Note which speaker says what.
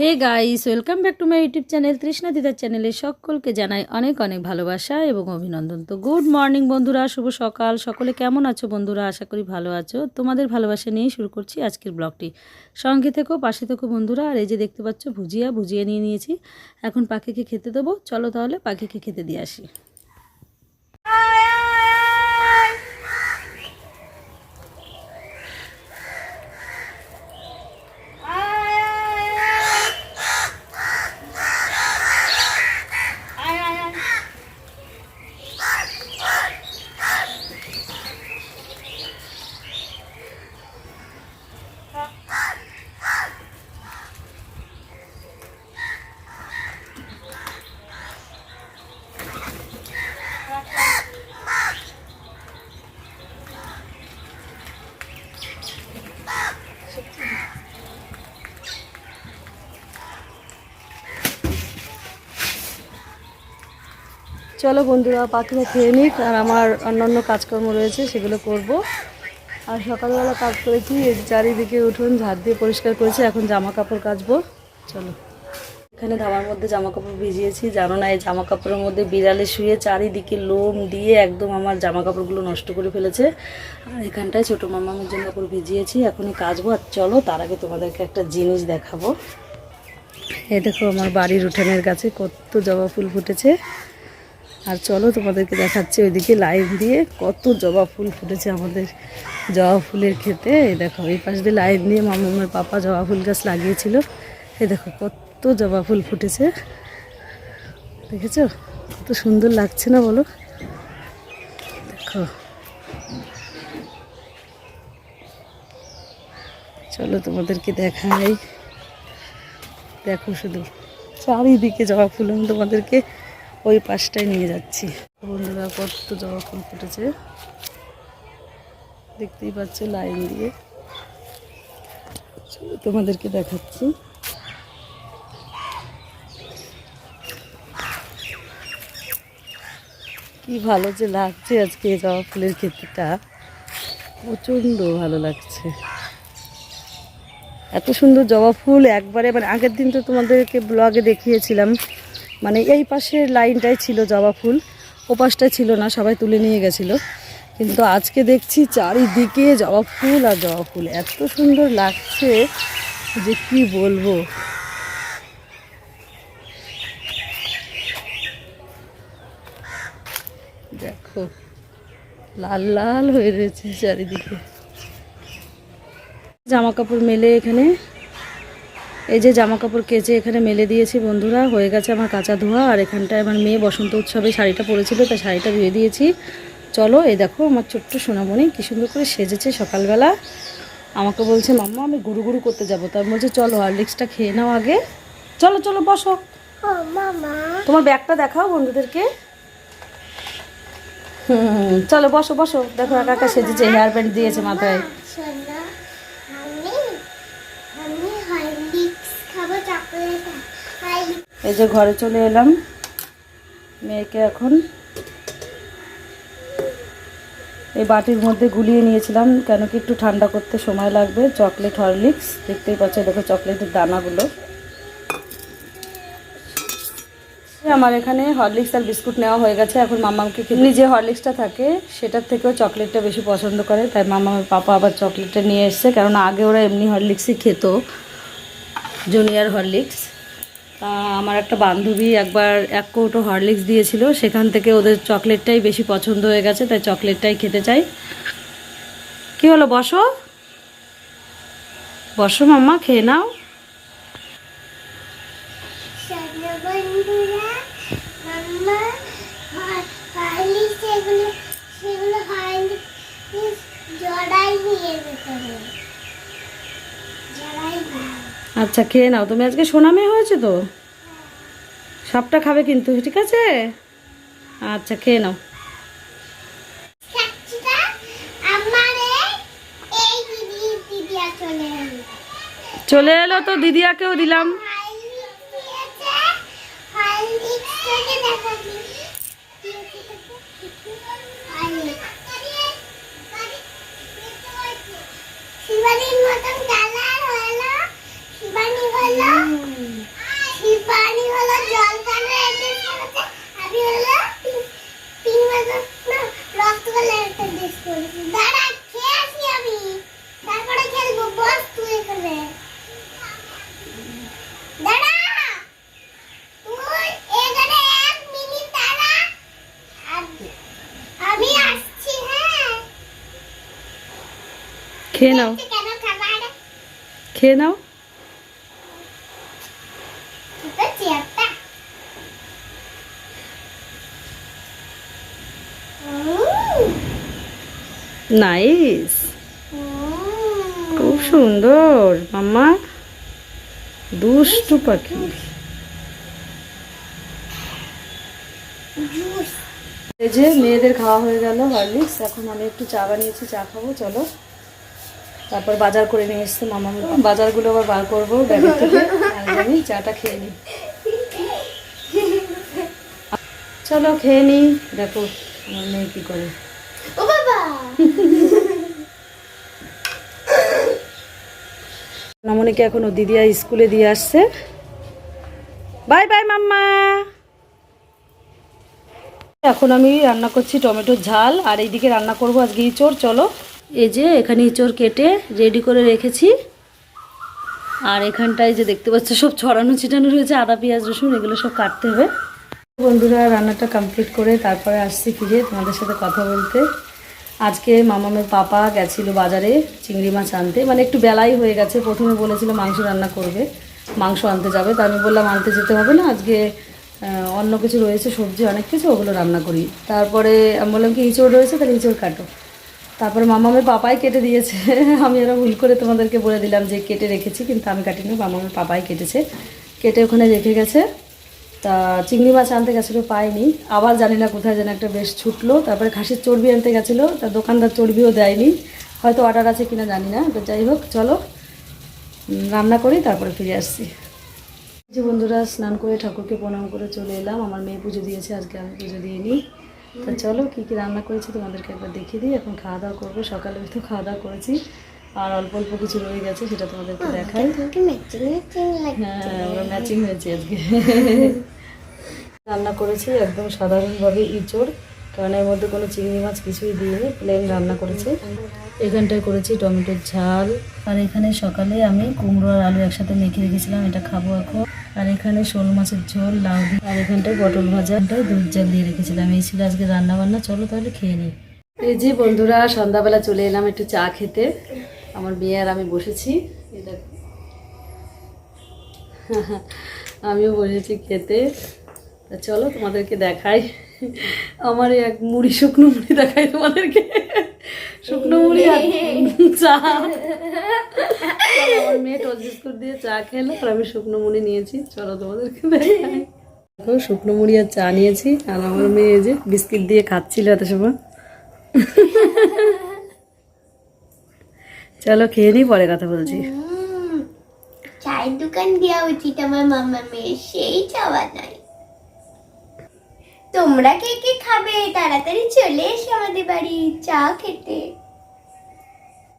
Speaker 1: Hey guys welcome back to my YouTube channel Trishna দিদার চ্যানেলে সকলকে জানাই অনেক অনেক ভালোবাসা এবং অভিনন্দন। তো গুড মর্নিং বন্ধুরা, শুভ সকাল। সকলে কেমন আছো বন্ধুরা? আশা করি ভালো আছো। তোমাদের ভালোবাসা নিয়েই শুরু করছি আজকের ব্লগটি। সঙ্গে থেকো, পাশে থেকো বন্ধুরা। আর এই যে দেখতে পাচ্ছ, ভুজিয়া ভুজিয়া নিয়ে নিয়েছি। এখন পাখিকে খেতে দেবো। চলো তাহলে পাখিকে খেতে দিয়ে আসি। চলো বন্ধুরা পাখিরা খেয়ে নিক আর আমার অন্যান্য কাজকর্ম রয়েছে, সেগুলো করব। আর সকালবেলা কাজ করেছি চারিদিকে উঠোন, ঝাড় দিয়ে পরিষ্কার করেছি, এখন জামা কাপড় কাচবো। চলো। এখানে ধাবার মধ্যে জামা কাপড় ভিজিয়েছি, জানো না, এই জামা কাপড়ের মধ্যে বিড়ালে শুয়ে চারিদিকে লোম দিয়ে একদম আমার জামা কাপড়গুলো নষ্ট করে ফেলেছে। আর এখানটায় ছোটো মামামের জন্য কাপড় ভিজিয়েছি, এখনই কাচবো। আর চলো, তার আগে তোমাদেরকে একটা জিনিস দেখাবো। এই দেখো, আমার বাড়ির উঠানের কাছে কত জবা ফুল ফুটেছে। আর চলো তোমাদেরকে দেখাচ্ছি ওইদিকে লাইন দিয়ে কত জবা ফুল ফুটেছে আমাদের জবা ফুলের খেতে দেখো, এই পাশ দিয়ে লাইন দিয়ে মামামের পাপা জবা ফুল গাছ লাগিয়েছিল। এই দেখো, কত জবা ফুল ফুটেছে। দেখেছ? কত সুন্দর লাগছে না বলো? দেখো। চলো তোমাদেরকে দেখাই। দেখো শুধু চারিদিকে জবা ফুল আমি তোমাদেরকে ওই পাশটায় নিয়ে যাচ্ছি। বন্ধুরা, কত জবা ফুল ফুটেছে। দেখতেই পাচ্ছ লাইন দিয়ে। তোমাদেরকে দেখাচ্ছি। কি ভালো যে লাগছে আজকে জবা ফুলের ক্ষেত্রটা। প্রচণ্ড ভালো লাগছে। এত সুন্দর জবা ফুল একবারে মানে আগের দিন তো তোমাদেরকে ব্লগে দেখিয়েছিলাম। মানে এই পাশের লাইনটাই ছিল জবা ফুল ও পাশটায় ছিল না, সবাই তুলে নিয়ে গেছিল। কিন্তু আজকে দেখছি চারিদিকে জবা ফুল আর জবা ফুল। এত সুন্দর লাগছে যে কি বলব। দেখো, লাল লাল হয়ে রয়েছে চারিদিকে। জামা কাপড় মেলে এখানে। এই যে জামা কাপড় কেচে এখানে মেলে দিয়েছি বন্ধুরা হয়ে গেছে আমার কাঁচা ধোয়া। আর এখানটায় আমার মেয়ে বসন্ত উৎসবে শাড়িটা পরেছিল তাই শাড়িটা ধুয়ে দিয়েছি। চলো এই দেখো আমার ছোট্ট সোনামণি কী সুন্দর করে সেজেছে সকালবেলা। আমাকে বলছে মাম্মা আমি গুরু গুরু করতে যাব। তার বলছে চলো হরলিক্সটা খেয়ে নাও আগে। চলো চলো বসো। তোমার ব্যাগটা দেখাও বন্ধুদেরকে। হুম চলো বসো বসো। দেখো একা একা সেজেছে হেয়ার ব্যান্ড দিয়েছে মাথায়
Speaker 2: শোনো, আমি আমি হরলিক্স খাব চকলেট হরলিক্স
Speaker 1: এই যে ঘরে চলে এলাম। মেয়েকে এখন এই বাটির মধ্যে গুলিয়ে নিয়েছিলাম, কেন কি একটু ঠান্ডা করতে সময় লাগবে। চকলেট, হরলিক্স, দেখতেই পাচ্ছ দেখো চকলেটের দানাগুলো। আমার এখানে হরলিক্স আর বিস্কুট নেওয়া হয়ে গেছে, এখন মামাকে এমনি যে হরলিক্সটা থাকে, সেটার থেকেও চকলেটটা বেশি পছন্দ করে, তাই মামার পাপা আবার চকলেটটা নিয়ে এসছে, কেননা আগে ওরা এমনি হরলিক্সই খেত, জুনিয়র হরলিক্স। আমার একটা বান্ধবী একবার এক কৌটো হরলিক্স দিয়েছিল, সেখান থেকে ওদের চকলেটটাই বেশি পছন্দ হয়ে গেছে, তাই চকলেটটাই খেতে চাই। কি হলো, বসো। বসো মাম্মা, খেয়ে নাও
Speaker 2: শোনো বন্ধুরা মাম্মা হর- হরলিক্স এগুলো সেগুলো হরলিক্স জড়াই নিয়ে যেতে হবে জড়াই নিয়ে
Speaker 1: আচ্ছা খেয়ে নাও। তুমি আজকে সোনা মেয়ে হয়েছে তো? সবটা খাবে কিন্তু ঠিক আছে? আচ্ছা খেয়ে নাও।
Speaker 2: চলে এলো।
Speaker 1: তো দিদিয়াকেও দিলাম।
Speaker 2: থেকে দেখাচ্ছি শিবানীর মতন কালার হলো শিবানী হলো
Speaker 1: খেয়ে নাও। খেয়ে নাও। নাইস। খুব সুন্দর। মাম্মা দুষ্টু পাখি। এই যে মেয়েদের খাওয়া হয়ে গেল হরলিক্স। এখন আমি একটু চা বানিয়েছি চা খাব চলো। তারপর বাজার করে নিয়ে এসছে মামা। বাজারগুলো আবার বার করব ব্যাগের থেকে। আমি চাটা খেয়ে নিই। চলো খেয়ে নিই। দেখো আমার মেয়ে কী করে।
Speaker 2: ও বাবা!
Speaker 1: নমনিকে এখন ও দিদিয়া স্কুলে দিয়ে আসছে। বাই বাই মাম্মা। এখন আমি রান্না করছি টমেটোর ঝাল। আর এইদিকে রান্না করব আজকে ইঁচড়। চলো। এই যে এখানে ইঁচড় কেটে রেডি করে রেখেছি। আর এখানটায় যে দেখতে পাচ্ছ, সব ছড়ানো ছিটানো রয়েছে, আদা, পেঁয়াজ, রসুন, এগুলো সব কাটতে হবে। বন্ধুরা, রান্নাটা কমপ্লিট করে তারপরে আসছি ফিরে তোমাদের সাথে কথা বলতে। আজকে মামামের পাপা গেছিল বাজারে চিংড়ি মাছ আনতে। মানে একটু বেলাই হয়ে গেছে, প্রথমে বলেছিল মাংস রান্না করবে, মাংস আনতে যাবে। তা আমি বললাম, আনতে যেতে হবে না, আজকে অন্য কিছু রয়েছে, সবজি, অনেক কিছু ওগুলো রান্না করি। তারপরে আমি বললাম, কি ইঁচড় রয়েছে, তাহলে ইঁচড় কাটো। তারপরে মামামের পাপাই কেটে দিয়েছে। আমি এরা ভুল করে তোমাদেরকে বলে দিলাম যে কেটে রেখেছি, কিন্তু আমি কাটিনি মামামের পাপাই কেটেছে। কেটে ওখানে রেখে গেছে। তা চিংড়ি মাছ আনতে গেছিল, পাইনি। আবার জানি না কোথায় যেন একটা বেশ ছুটলো। তারপরে খাসির চর্বি আনতে গেছিল, তা দোকানদার চর্বিও দেয়নি। হয়তো অর্ডার আছে কিনা জানি না, তো যাই হোক, চলো। রান্না করি, তারপরে ফিরে আসছি। বন্ধুরা, স্নান করে ঠাকুরকে প্রণাম করে চলে এলাম। আমার মেয়ে পুজো দিয়েছে, আজকে আমি পুজো দিয়ে নিই। তা চলো কী কী রান্না করেছি তোমাদেরকে একবার দেখিয়ে দিই। এখন খাওয়া দাওয়া করব। সকালে তো খাওয়া দাওয়া করেছি। আর অল্প অল্প কিছু রয়ে গেছে, সেটা তোমাদেরকে দেখাই। হ্যাঁ আমরা ম্যাচিং হয়েছে আজকে। রান্না করেছি একদম সাধারণভাবে ইঁচড়, কারণ এর মধ্যে কোনো চিংড়ি মাছ কিছুই দিইনি প্লেন রান্না করেছি। এখানটায় করেছি টমেটোর ঝাল। আর এখানে সকালে আমি কুমড়ো আর আলু একসাথে মেখে রেখেছিলাম, এটা খাব এখন। আর এখানে শোল মাছের ঝোল, লাউ দিয়ে। আর এখানটায় পটল ভাজাটাই দুধ জাল দিয়ে রেখেছিলাম। এই ছিল আজকে রান্না বান্না চলো তাহলে খেয়ে নিই। এই যে বন্ধুরা, সন্ধ্যাবেলা চলে এলাম একটু চা খেতে। আমার মেয়ে আর আমি বসেছি। দেখো। আমিও বসেছি খেতে। চলো তোমাদেরকে দেখাই। আমার এক মুড়ি শুকনো মুড়ি দেখাই তোমাদেরকে। শুকনো মুড়ি আর চা। আমার মেয়ে টোস্ট বিস্কুট দিয়ে চা খেলো, আর আমি শুকনো মুড়ি নিয়েছি। চলো তোমাদেরকে দেখাই। দেখো, শুকনো মুড়ি আর চা নিয়েছি, আর আমার মেয়ে যে বিস্কিট দিয়ে খাচ্ছিল এত সময়। চলো, খেয়ে নিই, পরে কথা বলছি।
Speaker 2: চায়ের দোকান দেওয়া উচিত আমার মামা মেয়ে সেই চাওয়া নাই। তোমরা কে কে খাবে? তাড়াতাড়ি চলে এসো আমাদের বাড়ি চা খেতে।